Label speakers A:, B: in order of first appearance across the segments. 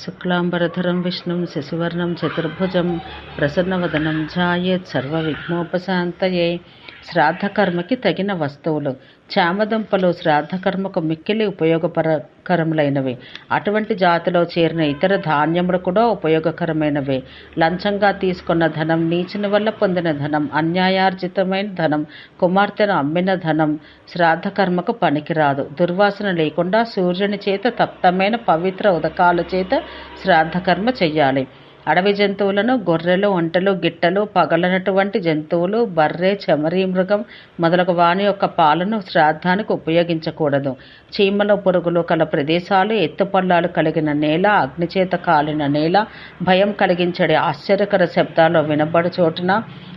A: शुक्लाम्बरधरं विष्णुं शशिवर्णं चतुर्भुजं प्रसन्नवदनं ध्यायेत् सर्वविघ्नोपशान्तये। శ్రాద్ధకర్మకి తగిన వస్తువులు. చామదుంపలు శ్రాద్ధకర్మకు మిక్కిలి ఉపయోగకరములైనవి అటువంటి జాతిలో చేరిన ఇతర ధాన్యములు కూడా ఉపయోగకరమైనవే. లంచంగా తీసుకున్న ధనం నీచుని వల్ల పొందిన ధనం అన్యాయార్జితమైన ధనం కుమార్తెను అమ్మిన ధనం శ్రాద్ధకర్మకు పనికిరాదు. దుర్వాసన లేకుండా సూర్యుని చేత తప్తమైన పవిత్ర ఉదకాల చేత శ్రాద్ధకర్మ చెయ్యాలి. అడవి జంతువులను గొర్రెలు ఒంటెలు గిట్టలు పగలనటువంటి జంతువులు బర్రె చెమరి మృగం మొదలగు వాని యొక్క పాలను శ్రాద్ధానికి ఉపయోగించకూడదు. చీమల పురుగులు కల ప్రదేశాలు ఎత్తుపల్లాలు కలిగిన నేల అగ్నిచేత కాలిన నేల భయం కలిగించడే ఆశ్చర్యకర శబ్దాలు వినబడు చోటున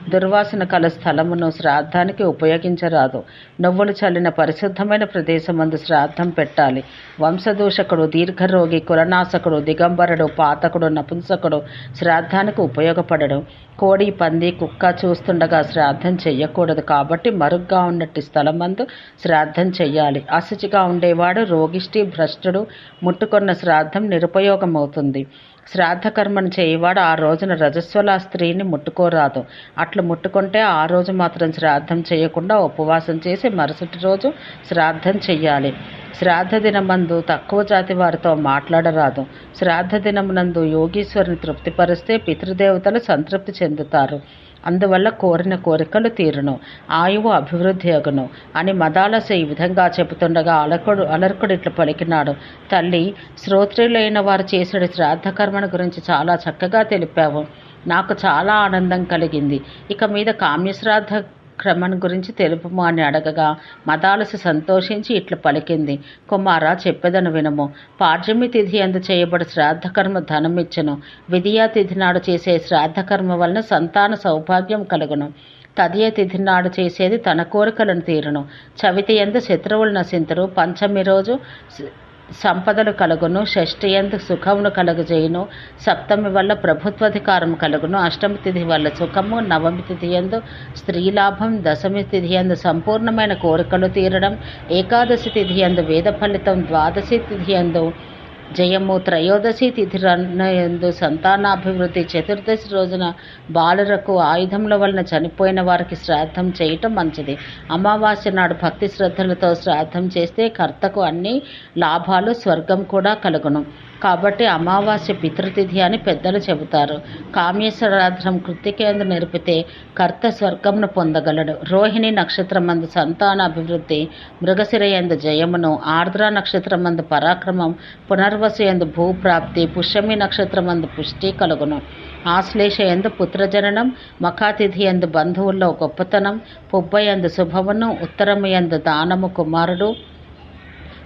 A: దుర్వాసన కల స్థలమును శ్రాద్ధానికి ఉపయోగించరాదు. నువ్వులు చల్లిన పరిశుద్ధమైన ప్రదేశమందు శ్రాద్ధం పెట్టాలి. వంశదూషకుడు దీర్ఘరోగి కులనాశకుడు దిగంబరుడు పాతకుడు నపుంసకుడు శ్రాద్ధానికి ఉపయోగపడడం. కోడి పంది కుక్క చూస్తుండగా శ్రాద్ధం చెయ్యకూడదు కాబట్టి మరుగ్గా ఉన్నట్టు స్థలమందు శ్రాద్ధం చెయ్యాలి. అశుచిగా ఉండేవాడు రోగిష్టి భ్రష్టుడు ముట్టుకున్న శ్రాద్ధం నిరుపయోగమవుతుంది. శ్రాద్ధకర్మను చేయవాడు ఆ రోజున రజస్వల స్త్రీని ముట్టుకోరాదు. అట్లు ముట్టుకుంటే ఆ రోజు మాత్రం శ్రాద్ధం చేయకుండా ఉపవాసం చేసి మరుసటి రోజు శ్రాద్ధం చెయ్యాలి. శ్రాద్ధ దినమందు తక్కువ జాతి వారితో మాట్లాడరాదు. శ్రాద్ధ దినమునందు యోగీశ్వరుని తృప్తిపరిస్తే పితృదేవతలు సంతృప్తి చెందుతారు. అందువల్ల కోరిన కోరికలు తీరును ఆయువు అభివృద్ధి అగును అని మదాలస ఈ విధంగా చెబుతుండగా అలకుడు అలర్కుడు ఇట్లు పలికినాడు. తల్లి శ్రోత్రులైన వారు చేసిన శ్రాద్ధకర్మను గురించి చాలా చక్కగా తెలిపావు. నాకు చాలా ఆనందం కలిగింది. ఇక మీద కామ్యశ్రాద్ధ క్రమం గురించి తెలుపుము అని అడగగా మదాలసి సంతోషించి ఇట్లు పలికింది. కుమారా చెప్పేదను వినము. పాడ్యమి తిథి అందు చేయబడి శ్రాద్ధకర్మ ధనమిచ్చను. విధియా తిథి నాడు చేసే శ్రాద్ధకర్మ వలన సంతాన సౌభాగ్యం కలుగును. తదియ తిథి నాడు చేసేది తన కోరికలను తీరును. చవితి ఎందు శత్రువులు నశింతురు. పంచమి రోజు సంపదలు కలుగును షష్ఠి ఎందు సుఖమును కలుగజేయును సప్తమి వల్ల ప్రభుత్వాధికారం కలుగును అష్టమి తిథి వల్ల సుఖము నవమి తిథి ఎందు స్త్రీలాభం దశమి తిథి ఎందు సంపూర్ణమైన కోరికలు తీరడం ఏకాదశి తిథి ఎందు వేద ఫలితం ద్వాదశి తిథి ఎందు జయము త్రయోదశి తిథి ఎందు సంతానాభివృద్ధి చతుర్దశి రోజున బాలురకు ఆయుధముల వలన చనిపోయిన వారికి శ్రాద్ధం చేయటం మంచిది. అమావాస్య నాడు భక్తి శ్రద్ధలతో శ్రాద్ధం చేస్తే కర్తకు అన్ని లాభాలు స్వర్గం కూడా కలుగును. కాబట్టి అమావాస్య పితృతిథి అని పెద్దలు చెబుతారు. కామేశ్వరాధ్రం కృత్తికేంద్ర నిరిపితే కర్త స్వర్గమును పొందగలడు. రోహిణి నక్షత్రమందు సంతాన అభివృద్ధి మృగశిరయందు జయమును ఆర్ద్ర నక్షత్రమందు పరాక్రమం పునర్వసయందు భూప్రాప్తి పుష్యమి నక్షత్రమందు పుష్టి కలుగును. ఆశ్లేష ఎందు పుత్రజననం మఖాతిథి ఎందు బంధువుల్లో గొప్పతనం పుబ్బయందు శుభమును ఉత్తరము ఎందు దానము కుమారుడు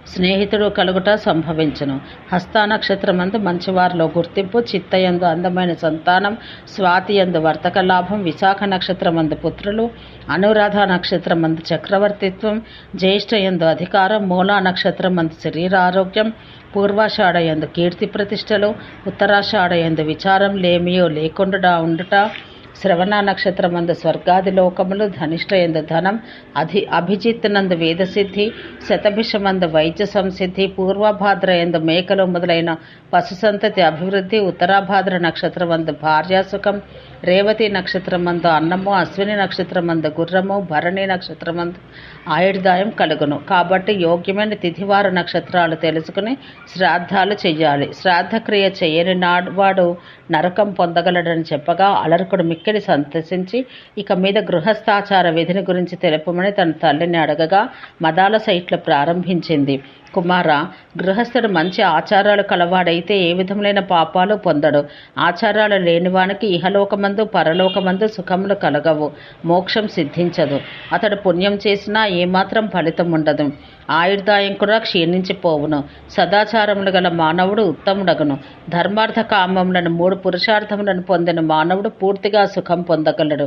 A: స్నేహితుడు కలుగుట సంభవించును. హస్త నక్షత్రమందు మంచివారిలో గుర్తింపు చిత్తయందు అందమైన సంతానం స్వాతి ఎందు వర్తక లాభం విశాఖ నక్షత్రమందు పుత్రులు అనురాధ నక్షత్రమందు చక్రవర్తిత్వం జ్యేష్ఠ ఎందు అధికారం మూలా నక్షత్రమందు శరీర ఆరోగ్యం పూర్వాషాఢ ఎందు కీర్తి ప్రతిష్టలు ఉత్తరాషాఢ ఎందు విచారం లేమియో లేకుండా ఉండుట శ్రవణ నక్షత్రమందు స్వర్గాది లోకములు ధనిష్ట ఎందు ధనం అధి అభిజిత్ నందు వేదసిద్ధి శతభిషమందు వైద్య సంసిద్ధి పూర్వభాద్ర ఎందు మేకలు మొదలైన పశు సంతతి అభివృద్ధి ఉత్తరాభాద్ర నక్షత్రమందు భార్యాసుఖం రేవతి నక్షత్రమందు అన్నము అశ్విని నక్షత్రమందు గుర్రము భరణి నక్షత్రమందు ఆయుర్దాయం కలుగును. కాబట్టి యోగ్యమైన తిథివార నక్షత్రాలు తెలుసుకుని శ్రాద్ధాలు చెయ్యాలి. శ్రాద్ధక్రియ చేయని నాడు నరకం పొందగలడని చెప్పగా అలరకుడు మిక్కిలి సంతసించి ఇక మీద గృహస్థాచార విధిని గురించి తెలుపమని తన తల్లిని అడగగా మదాల సైట్లు ప్రారంభించింది. కుమార గృహస్థుడు మంచి ఆచారాలు కలవాడైతే ఏ విధములైన పాపాలు పొందడు. ఆచారాలు లేనివానికి ఇహలోకమందు పరలోకమందు సుఖములు కలగవు. మోక్షం సిద్ధించదు. అతడు పుణ్యం చేసినా ఏమాత్రం ఫలితం ఉండదు. ఆయుర్దాయం కూడా క్షీణించిపోవును. సదాచారములు గల మానవుడు ఉత్తముడగును. ధర్మార్థ కామములను మూడు పురుషార్థములను పొందిన మానవుడు పూర్తిగా సుఖం పొందగలడు.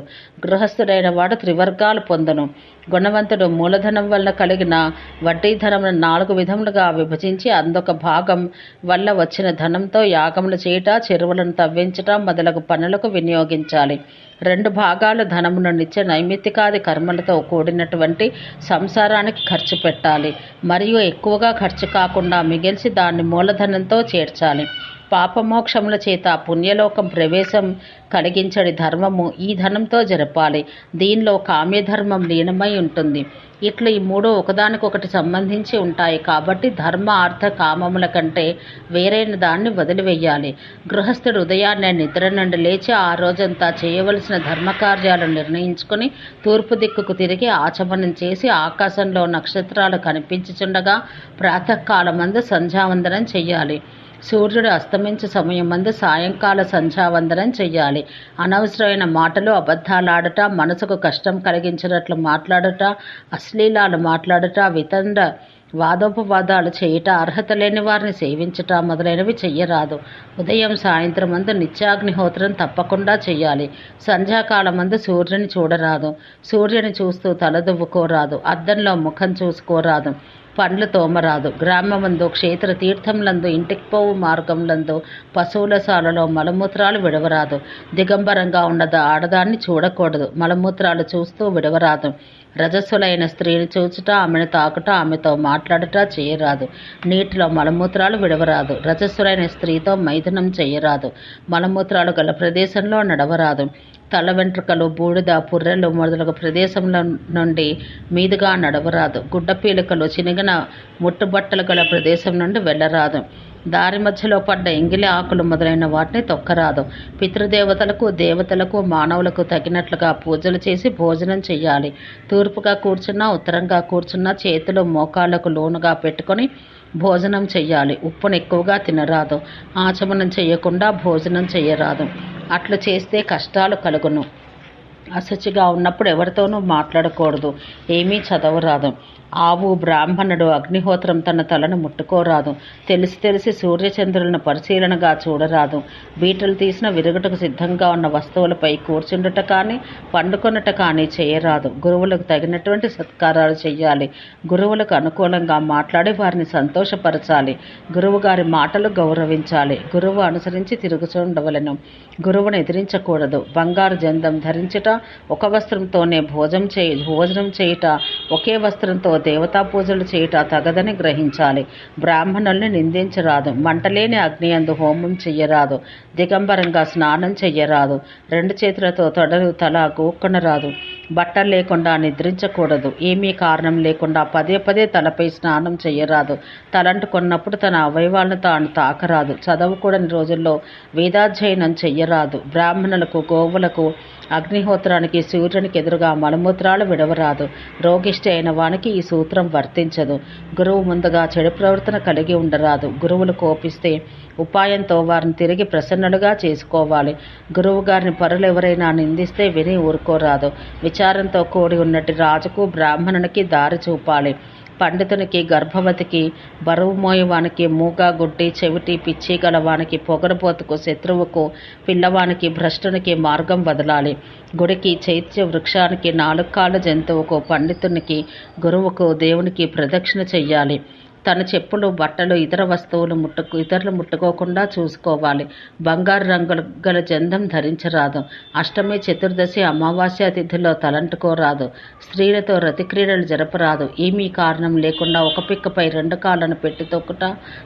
A: గృహస్థుడైన వాడు త్రివర్గాలు పొందను. గుణవంతుడు మూలధనం వల్ల కలిగిన వడ్డీ ధనమును నాలుగు విధములుగా విభజించి అందొక భాగం వల్ల వచ్చిన ధనంతో యాగములు చేయుట చెరువులను తవ్వించట మొదలగు పనులకు వినియోగించాలి. రెండు భాగాలు ధనమును నిత్య నైమిత్తికాది కర్మలతో కూడినటువంటి సంసారానికి ఖర్చు పెట్టాలి. మరియు ఎక్కువగా ఖర్చు కాకుండా మిగిల్చి దాన్ని మూలధనంతో చేర్చాలి. పాపమోక్షముల చేత పుణ్యలోకం ప్రవేశం కలిగించడి ధర్మము ఈ ధనంతో జరపాలి. దీనిలో కామ్యధర్మం లీనమై ఉంటుంది. ఇట్లు ఈ మూడు ఒకదానికొకటి సంబంధించి ఉంటాయి. కాబట్టి ధర్మ అర్థ కామముల కంటే వేరైన దాన్ని వదిలివేయాలి. గృహస్థుడు ఉదయాన్నే నిద్ర నుండి లేచి ఆ రోజంతా చేయవలసిన ధర్మకార్యాలను నిర్ణయించుకొని తూర్పు దిక్కుకు తిరిగి ఆచమనం చేసి ఆకాశంలో నక్షత్రాలు కనిపించుచుండగా ప్రాతకాలమందు సంధ్యావందనం చేయాలి సూర్యుడు అస్తమించే సమయం ముందు సాయంకాల సంధ్యావందనం చెయ్యాలి. అనవసరమైన మాటలు అబద్ధాలాడట మనసుకు కష్టం కలిగించినట్లు మాట్లాడట అశ్లీలాలు మాట్లాడట వితండ వాదోపవాదాలు చేయుట అర్హత లేని వారిని సేవించుట మొదలైనవి చెయ్యరాదు. ఉదయం సాయంత్రం మందు నిత్యాగ్నిహోత్రం తప్పకుండా చేయాలి సంధ్యాకాలమందు సూర్యుని చూడరాదు. సూర్యుని చూస్తూ తలదువ్వుకోరాదు అద్దంలో ముఖం చూసుకోరాదు. పండ్లు తోమరాదు. గ్రామమందు క్షేత్ర తీర్థంలందు ఇంటికి పోవు మార్గంలందు పశువుల సాలలో మలమూత్రాలు విడవరాదు. దిగంబరంగా ఉన్నది ఆడదాన్ని చూడకూడదు. మలమూత్రాలు చూస్తూ విడవరాదు. రజస్సులైన స్త్రీని చూచుట ఆమెను తాకుట ఆమెతో మాట్లాడుట చేయరాదు. నీటిలో మలమూత్రాలు విడవరాదు. రజస్సులైన స్త్రీతో మైథునం చేయరాదు. మలమూత్రాలు గల ప్రదేశంలో నడవరాదు. తల వెంట్రుకలు బూడిద పుర్రెలు మొదలగు ప్రదేశంలో నుండి మీదుగా నడవరాదు. గుడ్డ పీలికలు చినిగిన ముట్టుబట్టలు గల ప్రదేశం నుండి వెళ్ళరాదు. దారి మధ్యలో పడ్డ ఎంగిలి ఆకులు మొదలైన వాటిని తొక్కరాదు. పితృదేవతలకు దేవతలకు మానవులకు తగినట్లుగా పూజలు చేసి భోజనం చెయ్యాలి. తూర్పుగా కూర్చున్నా ఉత్తరంగా కూర్చున్నా చేతులు మోకాళ్ళకు లోనుగా పెట్టుకొని భోజనం చెయ్యాలి. ఉప్పును ఎక్కువగా తినరాదు. ఆచమనం చేయకుండా భోజనం చెయ్యరాదు. అట్లు చేస్తే కష్టాలు కలుగును. అశుచిగా ఉన్నప్పుడు ఎవరితోనూ మాట్లాడకూడదు. ఏమీ చదవరాదు. ఆవు బ్రాహ్మణుడు అగ్నిహోత్రం తన తలను ముట్టుకోరాదు. తెలిసి తెలిసి సూర్యచంద్రులను పరిశీలనగా చూడరాదు. బీటలు తీసిన విరుగుటకు సిద్ధంగా ఉన్న వస్తువులపై కూర్చుండుట కానీ పండుకొనుట కానీ చేయరాదు. గురువులకు తగినటువంటి సత్కారాలు చేయాలి గురువులకు అనుకూలంగా మాట్లాడి వారిని సంతోషపరచాలి. గురువు గారి మాటలు గౌరవించాలి. గురువు అనుసరించి తిరుగుచుండవలను. గురువును ఎదిరించకూడదు. బంగారు జందం ధరించుట ఒక వస్త్రంతోనే భోజనం చేయ భోజనం చేయుట ఒకే వస్త్రంతో దేవతా పూజలు చేయుట తగదని గ్రహించాలి. బ్రాహ్మణుల్ని నిందించరాదు. మంటలేని అగ్ని అందు హోమం చెయ్యరాదు. దిగంబరంగా స్నానం చెయ్యరాదు. రెండు చేతులతో తొడలు తల గోక్కనరాదు. బట్టలు లేకుండా నిద్రించకూడదు. ఏమీ కారణం లేకుండా పదే పదే తలపై స్నానం చెయ్యరాదు. తలంటుకున్నప్పుడు తన అవయవాలను తాను తాకరాదు. చదవకూడని రోజుల్లో వేదాధ్యయనం చెయ్యరాదు. బ్రాహ్మణులకు గోవులకు అగ్నిహోత్రానికి సూర్యునికి ఎదురుగా మలమూత్రాలు విడవరాదు. రోగిష్టి అయిన వానికి ఈ సూత్రం వర్తించదు. గురువు ముందుగా చెడు ప్రవర్తన కలిగి ఉండరాదు. గురువులు కోపిస్తే ఉపాయంతో వారిని తిరిగి ప్రసన్నులుగా చేసుకోవాలి. గురువు గారిని పరులు ఎవరైనా నిందిస్తే విని ఊరుకోరాదు. విచారంతో కూడి ఉన్నట్టు రాజుకు బ్రాహ్మణునికి దారి చూపాలి. పండితునికి గర్భవతికి బరువు మోయవానికి మూగాగుడ్డి చెవిటి పిచ్చి గలవానికి పొగరబోతుకు శత్రువుకు పిల్లవానికి భ్రష్టునికి మార్గం వదలాలి. గుడికి చైత్య వృక్షానికి నాలుగు కాళ్ళ జంతువుకు పండితునికి గురువుకు దేవునికి ప్రదక్షిణ చెయ్యాలి. తన చెప్పులు బట్టలు ఇతర వస్తువులు ముట్టుకు ఇతరులు ముట్టుకోకుండా చూసుకోవాలి. బంగారు రంగులు గల జందం ధరించరాదు. అష్టమి చతుర్దశి అమావాస్య తిథిలో తలంటుకోరాదు. స్త్రీలతో రతిక్రీడలు జరపరాదు. ఏమీ కారణం లేకుండా ఒక పిక్కపై రెండు కాళ్ళను పెట్టి తొక్కుట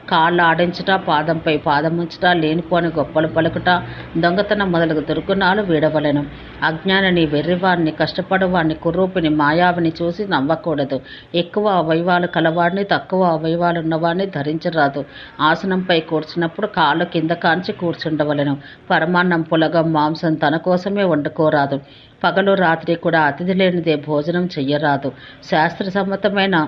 A: కాళ్ళు ఆడించుట పాదంపై పాదం ఉంచుట లేనిపోని గొప్పలు పలుకుట దొంగతనం మొదలగు దుర్గుణాలు వీడవలను. అజ్ఞానిని వెర్రివాడిని కష్టపడవాడిని కుర్రూపిని మాయావిని చూసి నవ్వకూడదు ఎక్కువ అవయవాలు కలవాడిని తక్కువ అవయవాలు ఉన్నవాడిని ధరించరాదు. ఆసనంపై కూర్చున్నప్పుడు కాళ్ళు కింద కాంచి కూర్చుండవలెను. పరమాన్నం పులగం మాంసం తన కోసమే వండుకోరాదు. పగలు రాత్రి కూడా అతిథి లేనిదే భోజనం చెయ్యరాదు. శాస్త్ర సమ్మతమైన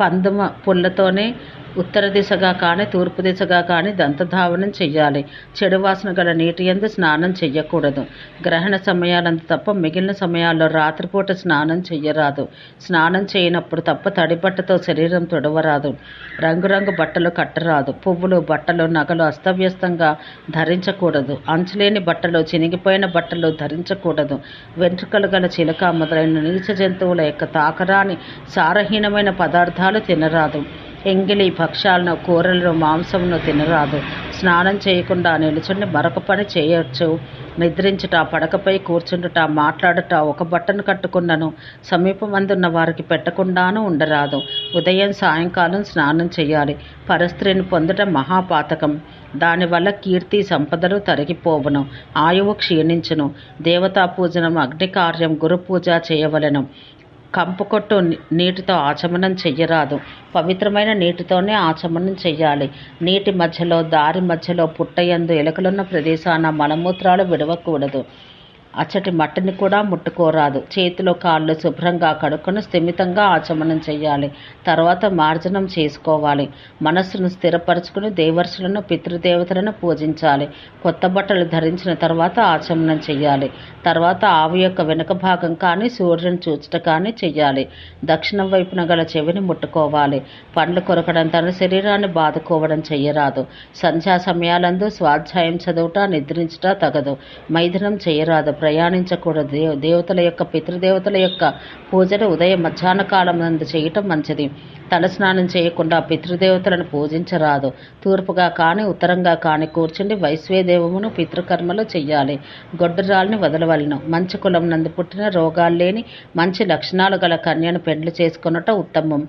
A: పందుమ పుల్లతోనే ఉత్తర దిశగా కానీ తూర్పు దిశగా కానీ దంతధావనం చెయ్యాలి. చెడు వాసన గల నీటి ఎందు స్నానం చెయ్యకూడదు. గ్రహణ సమయాలందు తప్ప మిగిలిన సమయాల్లో రాత్రిపూట స్నానం చెయ్యరాదు. స్నానం చేయనప్పుడు తప్ప తడి బట్టతో శరీరం తొడవరాదు. రంగురంగు బట్టలు కట్టరాదు. పువ్వులు బట్టలు నగలు అస్తవ్యస్తంగా ధరించకూడదు. అంచులేని బట్టలు చినిగిపోయిన బట్టలు ధరించకూడదు. వెంట్రుకలు గల చిలక మొదలైన నీచ జంతువుల యొక్క తాకరాని సారహీనమైన పదార్థాలు తినరాదు. ఎంగిలి భక్ష్యాలను కూరలను మాంసమును తినరాదు. స్నానం చేయకుండా నిలుచుండి మరొక పని చేయొచ్చు. నిద్రించుట పడకపై కూర్చుండుట మాట్లాడుట ఒక బట్టను కట్టుకున్నను సమీపమందున్న వారికి పెట్టకుండాను ఉండరాదు. ఉదయం సాయంకాలం స్నానం చేయాలి. పరస్త్రీని పొందడం మహాపాతకం. దానివల్ల కీర్తి సంపదలు తరిగిపోవును. ఆయువు క్షీణించును. దేవతా పూజనం అగ్నికార్యం గురు పూజ చేయవలెను. కంపుకొట్టు నీటితో ఆచమనం చెయ్యరాదు. పవిత్రమైన నీటితోనే ఆచమనం చెయ్యాలి. నీటి మధ్యలో దారి మధ్యలో పుట్టయందు ఎలుకలున్న ప్రదేశాన మలమూత్రాలు విడవకూడదు. అచ్చటి మట్టిని కూడా ముట్టుకోరాదు. చేతిలో కాళ్ళు శుభ్రంగా కడుక్కొని స్థిమితంగా ఆచమనం చేయాలి తర్వాత మార్జనం చేసుకోవాలి. మనస్సును స్థిరపరచుకుని దేవర్షులను పితృదేవతలను పూజించాలి. కొత్త బట్టలు ధరించిన తర్వాత ఆచమనం చేయాలి తర్వాత ఆవు యొక్క వెనుక భాగం కానీ సూర్యుని చూచట కానీ చెయ్యాలి. దక్షిణం వైపున గల చెవిని ముట్టుకోవాలి. పండ్లు కొరకడం తన శరీరాన్ని బాదుకోవడం చెయ్యరాదు. సంధ్యా సమయాలందు స్వాధ్యాయం చదువుట నిద్రించుట తగదు. మైథనం చేయరాదు ప్రయాణించకూడదు. దేవ దేవతల యొక్క పితృదేవతల యొక్క పూజను ఉదయం మధ్యాహ్న కాలం నందు చేయటం మంచిది. తలస్నానం చేయకుండా పితృదేవతలను పూజించరాదు. తూర్పుగా కానీ ఉత్తరంగా కానీ కూర్చుండి వైశ్వేదేవమును పితృకర్మలు చెయ్యాలి. గొడ్డరాల్ని వదలవలను. మంచి కులం నందు పుట్టిన రోగాలు లేని మంచి లక్షణాలు గల కన్యను పెండ్లు చేసుకొనుట ఉత్తమం.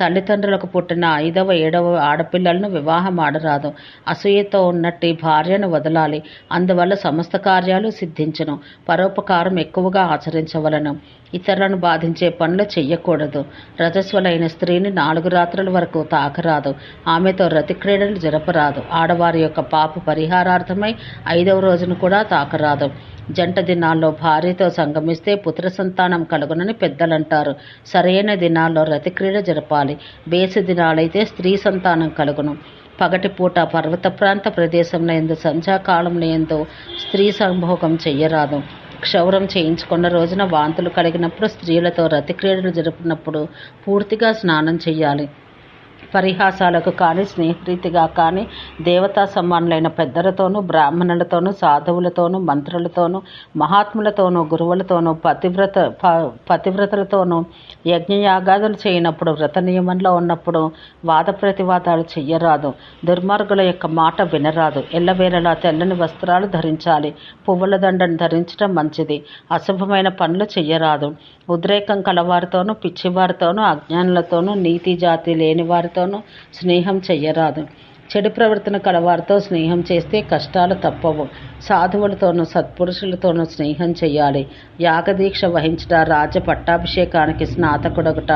A: తల్లిదండ్రులకు పుట్టిన ఐదవ ఏడవ ఆడపిల్లలను వివాహం ఆడరాదు. అసూయతో ఉన్నట్టి భార్యను వదలాలి. అందువల్ల సమస్త కార్యాలు సిద్ధించను. పరోపకారం ఎక్కువగా ఆచరించవలను. ఇతరులను బాధించే పనులు చెయ్యకూడదు. రజస్వలైన స్త్రీని నాలుగు రాత్రుల వరకు తాకరాదు. ఆమెతో రతి క్రీడలు జరపరాదు. ఆడవారి యొక్క పాప పరిహారార్థమై ఐదవ రోజును కూడా తాకరాదు. జంట దినాల్లో భార్యతో సంగమిస్తే పుత్ర సంతానం కలుగునని పెద్దలంటారు. సరైన దినాల్లో రతిక్రీడ జరపాలి. బేసి దినాలైతే స్త్రీ సంతానం కలుగును. పగటిపూట పర్వత ప్రాంత ప్రదేశంలో ఎందు సంధ్యాకాలంలో ఎందు స్త్రీ సంభోగం చెయ్యరాదు. క్షౌరం చేయించుకున్న రోజున వాంతులు కలిగినప్పుడు స్త్రీలతో రతిక్రీడలు జరుపునప్పుడు పూర్తిగా స్నానం చేయాలి పరిహాసాలకు కానీ స్నేహరీతిగా కానీ దేవతా సమానులైన పెద్దలతోనూ బ్రాహ్మణులతోనూ సాధువులతోనూ మంత్రులతోనూ మహాత్ములతోనూ గురువులతోనూ పతివ్రత ప- పతివ్రతలతోనూ యజ్ఞయాగాదులు చేయనప్పుడు వ్రత నియమంలో ఉన్నప్పుడు వాద ప్రతివాదాలు చెయ్యరాదు. దుర్మార్గుల యొక్క మాట వినరాదు. ఎల్లవేళలా తెల్లని వస్త్రాలు ధరించాలి. పువ్వుల దండను ధరించడం మంచిది. అశుభమైన పనులు చెయ్యరాదు. ఉద్రేకం కలవారితోనూ పిచ్చివారితోనూ అజ్ఞానులతోనూ నీతి జాతి లేని వారితోనూ స్నేహం చెయ్యరాదు. చెడు ప్రవర్తన కలవారితో స్నేహం చేస్తే కష్టాలు తప్పవు. సాధువులతోనూ సత్పురుషులతోనూ స్నేహం చేయాలి యాగదీక్ష వహించట రాజ పట్టాభిషేకానికి స్నాతకుడొకట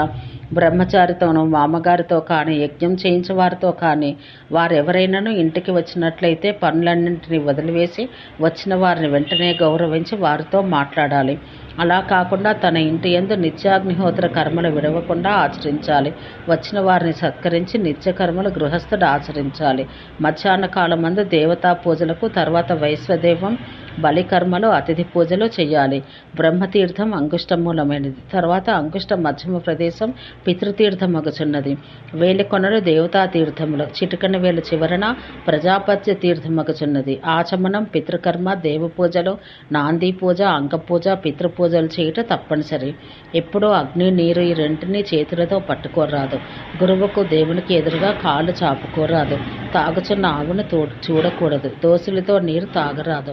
A: బ్రహ్మచారితోనూ మామగారితో కానీ యజ్ఞం చేయించేవారితో కానీ వారెవరైనాను ఇంటికి వచ్చినట్లయితే పనులన్నింటినీ వదిలివేసి వచ్చిన వారిని వెంటనే గౌరవించి వారితో మాట్లాడాలి. అలా కాకుండా తన ఇంటి యందు నిత్యాగ్నిహోత్ర కర్మలు విడవకుండా ఆచరించాలి. వచ్చిన వారిని సత్కరించి నిత్య కర్మలు గృహస్థుడు ఆచరించాలి. మధ్యాహ్న కాలం మందు దేవతా పూజలకు తర్వాత వైశ్వదేవం బలికర్మలు అతిథి పూజలు చేయాలి. బ్రహ్మతీర్థం అంగుష్టమూలమైనది. తర్వాత అంకుష్ట మధ్యమ ప్రదేశం పితృతీర్థం మగుచున్నది. వేలికొనలు దేవతా తీర్థములు. చిటికన వేలు చివరన ప్రజాపత్య తీర్థం మగుచున్నది. ఆచమనం పితృకర్మ దేవ పూజలు నాంది పూజ అంగపూజ పితృపూజలు చేయట తప్పనిసరి. ఎప్పుడూ అగ్ని నీరు ఈ రెంటిని చేతులతో పట్టుకోరాదు. గురువుకు దేవునికి ఎదురుగా కాళ్ళు చాపుకోరాదు. తాగుచున్న ఆవును తో చూడకూడదు. దోసులతో నీరు తాగరాదు.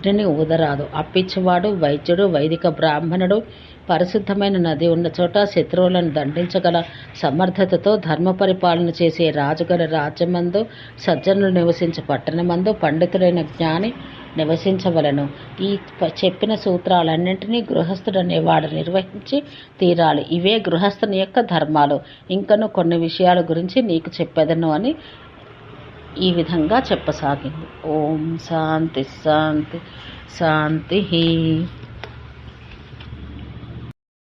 A: అగ్నిని ఊదరాదు. అప్పిచ్చువాడు వైద్యుడు వైదిక బ్రాహ్మణుడు పరిశుద్ధమైన నది ఉన్న చోట శత్రువులను దండించగల సమర్థతతో ధర్మ పరిపాలన చేసే రాజుగల రాజ్యమందు సజ్జనులు నివసించే పట్టణమందు పండితుడైన జ్ఞాని నివసించవలను. ఈ చెప్పిన సూత్రాలన్నింటినీ గృహస్థుడనేవాడు నిర్వహించి తీరాలి. ఇవే గృహస్థుని యొక్క ధర్మాలు. ఇంకను కొన్ని విషయాల గురించి నీకు చెప్పెదను అని ఈ విధంగా చెప్పసాగింది ఓం శాంతి శాంతి శాంతి